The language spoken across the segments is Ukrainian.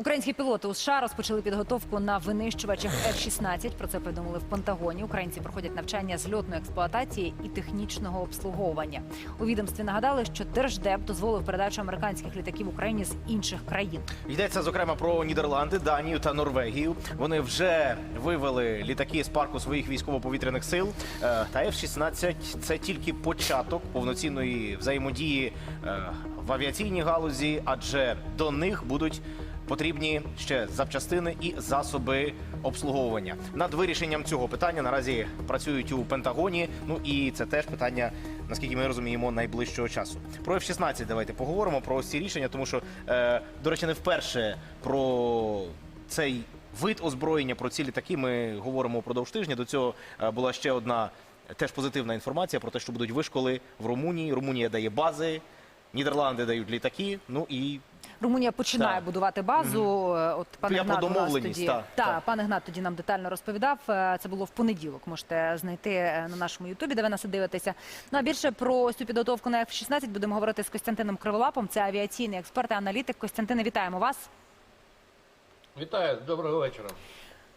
Українські пілоти у США розпочали підготовку на винищувачах F-16. Про це повідомили в Пентагоні. Українці проходять навчання з льотної експлуатації і технічного обслуговування. У відомстві нагадали, що Держдеп дозволив передачу американських літаків Україні з інших країн. Йдеться зокрема про Нідерланди, Данію та Норвегію. Вони вже вивели літаки з парку своїх військово-повітряних сил. Е, Та F-16 – це тільки початок повноцінної взаємодії е, в авіаційній галузі, адже до них будуть. Потрібні ще запчастини і засоби обслуговування. Над вирішенням цього питання наразі працюють у Пентагоні. Ну і це теж питання, наскільки ми розуміємо, найближчого часу. Про F-16 давайте поговоримо про ці рішення, тому що, е, до речі, не вперше про цей вид озброєння, про ці літаки ми говоримо впродовж тижня. До цього е, була ще одна теж позитивна інформація про те, що будуть вишколи в Румунії. Румунія дає бази, Нідерланди дають літаки. Ну і Румунія починає Так. будувати базу. Е, От пане Я Гнат нас тоді так, та, так. пане Гнат тоді нам детально розповідав. Е, Це було в понеділок. Можете знайти е, на нашому Ютубі, де ви нас дивитеся. Ну а більше про ось цю підготовку на F-16 будемо говорити з Костянтином Криволапом. Це авіаційний експерт і аналітик. Костянтине, вітаємо вас. Вітаю, доброго вечора.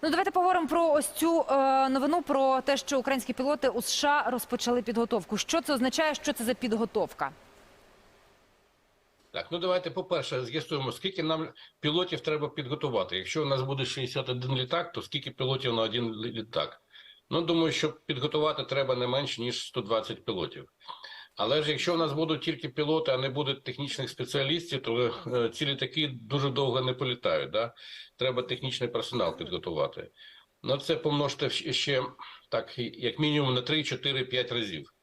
Ну, давайте поговоримо про ось цю е, новину про те, що українські пілоти у США розпочали підготовку. Що це означає? Що це за підготовка? Так, ну давайте, по-перше, з'ясуємо, скільки нам пілотів треба підготувати. Якщо у нас буде 61 літак, то скільки пілотів на один літак? Ну, думаю, що підготувати треба не менш, ніж 120 пілотів. Але ж якщо у нас будуть тільки пілоти, а не буде технічних спеціалістів, то е, ці літаки дуже довго не політають. Да? Треба технічний персонал підготувати. Ну, це помножте ще так, як мінімум на 3, 4, 5 разів.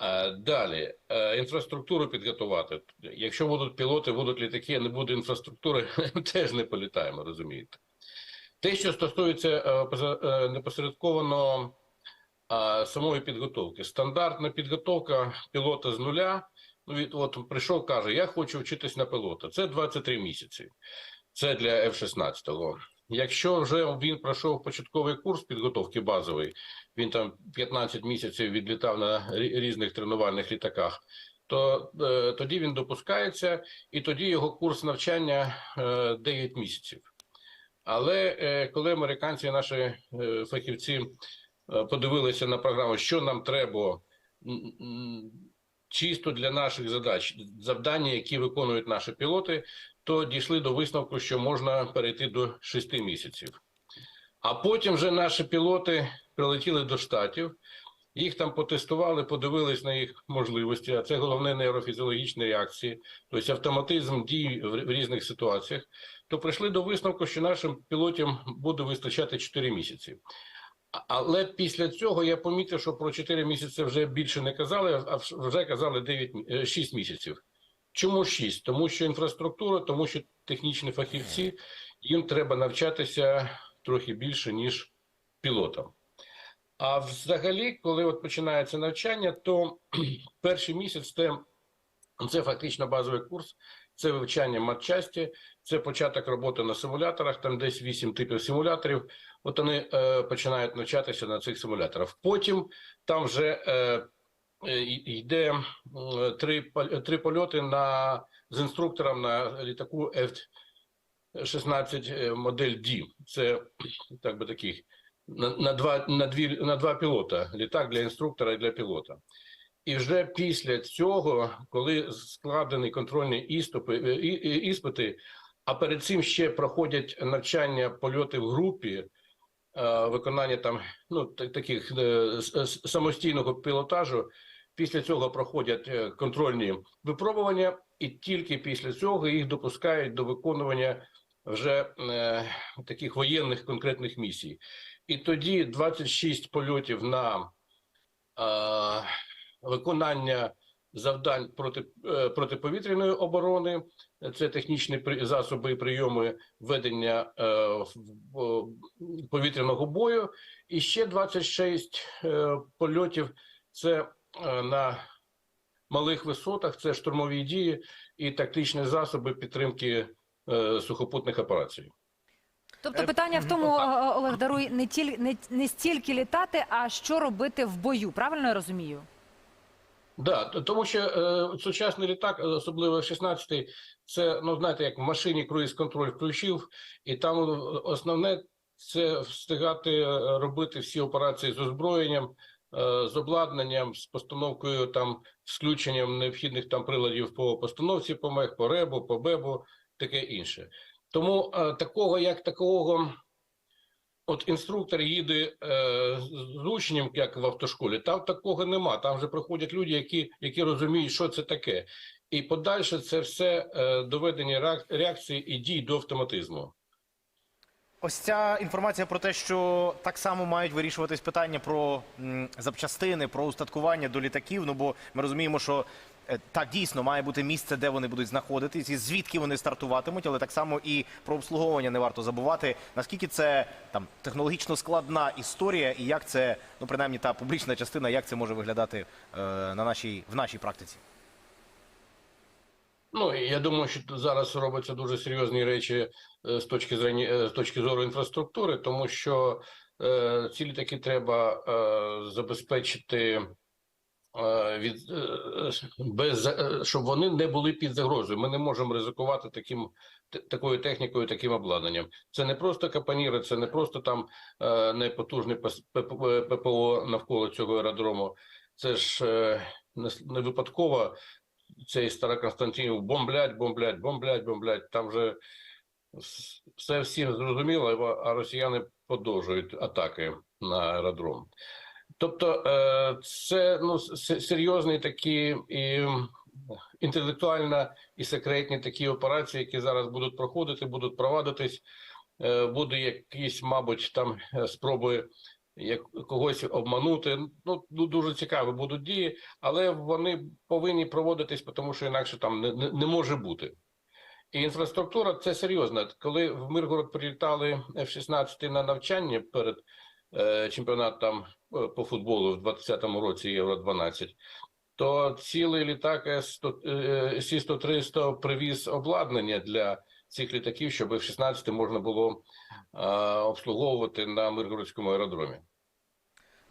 Е, Далі е, інфраструктуру підготувати. Якщо будуть пілоти, будуть літаки, а не буде інфраструктури, теж не політаємо, розумієте. Те, що стосується е, непосередковано самої підготовки, стандартна підготовка пілота з нуля. Ну, від, от прийшов, каже: Я хочу вчитись на пілота. Це 23 місяці. Це для F-16. Якщо вже він пройшов початковий курс підготовки базовий, він там 15 місяців відлітав на різних тренувальних літаках, то е, тоді він допускається, і тоді його курс навчання е, 9 місяців. Але е, коли американці, і наші е, фахівці е, подивилися на програму, що нам треба чисто для наших задач, завдання, які виконують наші пілоти, то дійшли до висновку, що можна перейти до 6 місяців. А потім вже наші пілоти прилетіли до штатів, їх там потестували, подивились на їх можливості. А це головне нейрофізіологічні реакції, тобто автоматизм дій в різних ситуаціях. То прийшли до висновку, що нашим пілотам буде вистачати 4 місяці. Але після цього я помітив, що про 4 місяці вже більше не казали, а вже казали 9, е, 6 місяців. Чому 6? Тому що інфраструктура, тому що технічні фахівці, їм треба навчатися трохи більше, ніж пілотам. А взагалі, коли от починається навчання, то перший місяць це, це фактично базовий курс, це вивчання матчасті, це початок роботи на симуляторах, там десь 8 типів симуляторів. От вони е, починають навчатися на цих симуляторах. Потім там вже е, йде три, пол- три польоти на, з інструктором на літаку F-16 е, модель D. Це так би таких на, на, два, на, дві, на два пілота. Літак для інструктора і для пілота. І вже після цього, коли складені контрольні іступи, е, і- і- іспити, а перед цим ще проходять навчання польоти в групі, е, виконання там ну таких е, самостійного пілотажу. Після цього проходять е, контрольні випробування, і тільки після цього їх допускають до виконування вже е, таких воєнних конкретних місій. І тоді 26 польотів на е, виконання завдань проти, е, протиповітряної оборони, це технічні при- засоби і прийоми ведення е, в- в- повітряного бою, і ще 26 е, польотів це е, на малих висотах, це штурмові дії і тактичні засоби підтримки е, сухопутних операцій. Тобто питання в тому, е, Олег, даруй не тіль не, не стільки літати, а що робити в бою. Правильно я розумію? Да, тому що е, сучасний літак, е, особливо F-16, це, ну, знаєте, як в машині круїз-контроль включив, і там е, основне це встигати е, робити всі операції з озброєнням, е, з обладнанням, з постановкою там, з включенням необхідних там приладів по постановці помех, по ребу, по бебу, таке інше. Тому е, такого, як такого. От інструктор їде е, з учнем, як в автошколі, там такого нема. Там вже приходять люди, які, які розуміють, що це таке. І подальше це все е, доведення реакції і дій до автоматизму. Ось ця інформація про те, що так само мають вирішуватись питання про запчастини, про устаткування до літаків. Ну бо ми розуміємо, що так дійсно має бути місце, де вони будуть знаходитись, і звідки вони стартуватимуть, але так само і про обслуговування не варто забувати. Наскільки це там технологічно складна історія, і як це, ну принаймні та публічна частина, як це може виглядати е, на нашій в нашій практиці. Ну я думаю, що зараз робляться дуже серйозні речі е, з точки зрення, е, з точки зору інфраструктури, тому що е, ці літаки треба е, забезпечити е, від е, без е, щоб вони не були під загрозою. Ми не можемо ризикувати таким такою технікою, таким обладнанням. Це не просто капаніри, це не просто там е, непотужний ППО навколо цього аеродрому. Це ж е, не випадково цей Староконстантинів бомблять, бомблять, бомблять, бомблять. Там же все всім зрозуміло, а росіяни продовжують атаки на аеродром. Тобто, е, це ну, серйозні такі і інтелектуально і секретні такі операції, які зараз будуть проходити, будуть провадитись. Е, Буде якісь, мабуть, там е, спроби як когось обманути. Ну дуже цікаві будуть дії, але вони повинні проводитись, тому що інакше там не, не, може бути. І інфраструктура це серйозно. Коли в Миргород прилітали F-16 на навчання перед е, чемпіонатом е, по футболу в 2020 році Євро 12, то цілий літак С-100, е, Сі-103 привіз обладнання для цих літаків, щоб в 16 можна було е, обслуговувати на Миргородському аеродромі.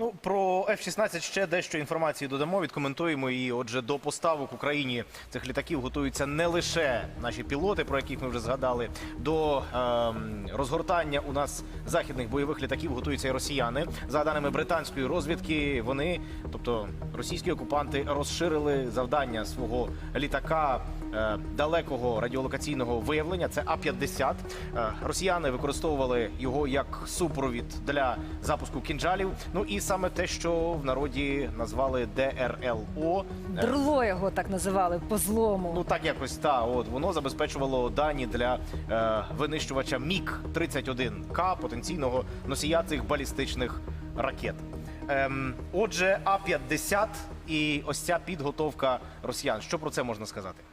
Ну про F-16 ще дещо інформації додамо, відкоментуємо її. Отже, до поставок Україні цих літаків готуються не лише наші пілоти, про яких ми вже згадали. До ем, розгортання у нас західних бойових літаків готуються і росіяни. За даними британської розвідки, вони, тобто російські окупанти, розширили завдання свого літака е, далекого радіолокаційного виявлення. Це А-50. Е, росіяни використовували його як супровід для запуску кінжалів. Ну і саме те, що в народі назвали ДРЛО. Дрло його так називали по злому. Ну так якось та от воно забезпечувало дані для е, винищувача Міг 31 К потенційного носія цих балістичних ракет. Ем, отже, А 50 і ось ця підготовка росіян. Що про це можна сказати?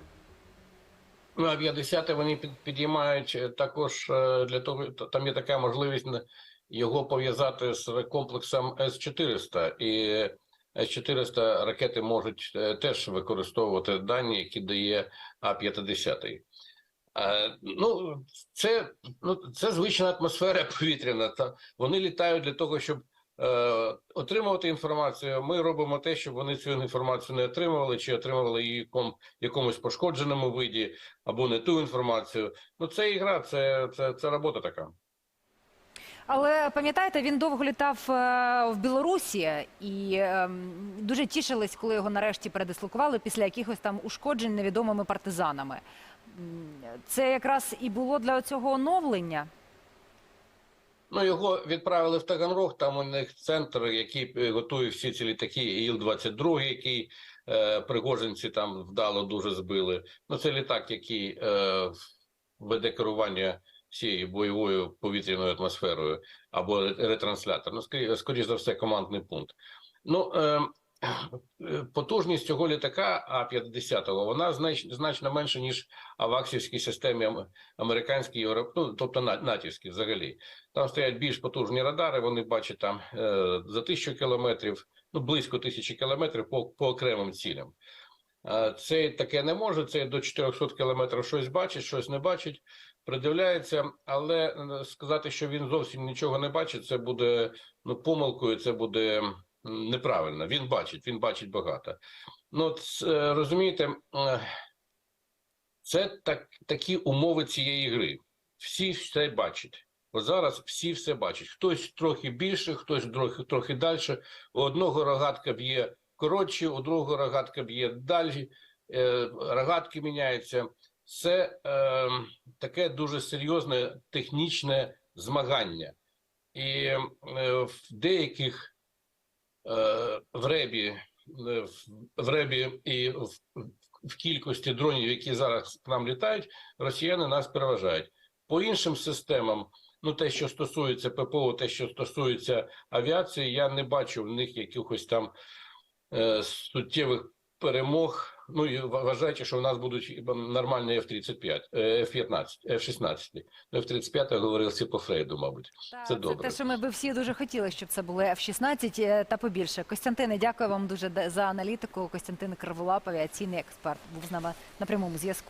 Ну, а 50 вони під, підіймають е, також е, для того, там є така можливість на- його пов'язати з комплексом С-400. І С-400 ракети можуть е, теж використовувати дані, які дає А-50. Е, Ну, це, ну, це звична атмосфера повітряна. Та вони літають для того, щоб е, отримувати інформацію. Ми робимо те, щоб вони цю інформацію не отримували, чи отримували її в якомусь пошкодженому виді, або не ту інформацію. Ну, це ігра, це, це, це робота така. Але пам'ятаєте, він довго літав е, в Білорусі і ем, дуже тішились, коли його нарешті передислокували після якихось там ушкоджень невідомими партизанами. Це якраз і було для цього оновлення. Ну, його відправили в Таганрог, там у них центр, який е, готує всі ці літаки, Іл-22, який е, пригожинці там вдало дуже збили. Ну, це літак, який е, веде керування всією бойовою повітряною атмосферою або ретранслятор. Ну, скоріш за все, командний пункт. Ну, е, е, потужність цього літака А-50, вона знач, значно менша, ніж аваксівській системі американській, європ... ну, тобто на- натівській взагалі. Там стоять більш потужні радари, вони бачать там е, за тисячу кілометрів, ну близько тисячі кілометрів по, по окремим цілям. Е, Цей таке не може, цей до 400 кілометрів щось бачить, щось не бачить, придивляється, але е, сказати, що він зовсім нічого не бачить, це буде ну, помилкою, це буде неправильно. Він бачить, він бачить багато. Ну, от, е, розумієте, це так, такі умови цієї гри. Всі все бачать. От зараз всі все бачать. Хтось трохи більше, хтось трохи, трохи далі. У одного рогатка б'є коротше, у другого рогатка б'є далі. Е, рогатки міняються. Це е, таке дуже серйозне технічне змагання. І е, в деяких е, в ребі, е, в- ребі і в, в кількості дронів, які зараз к нам літають, росіяни нас переважають. По іншим системам, ну те, що стосується ППО, те, що стосується авіації, я не бачу в них якихось там е, суттєвих перемог. Ну і ва- вважаючи, що у нас будуть нормальні F-35, е, F-15, F-16. Ну, F-35 говорив всі по Фрейду, мабуть. Та, Це добре. те, що ми би всі дуже хотіли, щоб це були F-16 е, та побільше. Костянтине, дякую вам дуже за аналітику. Костянтин Криволап, авіаційний експерт, був з нами на прямому зв'язку.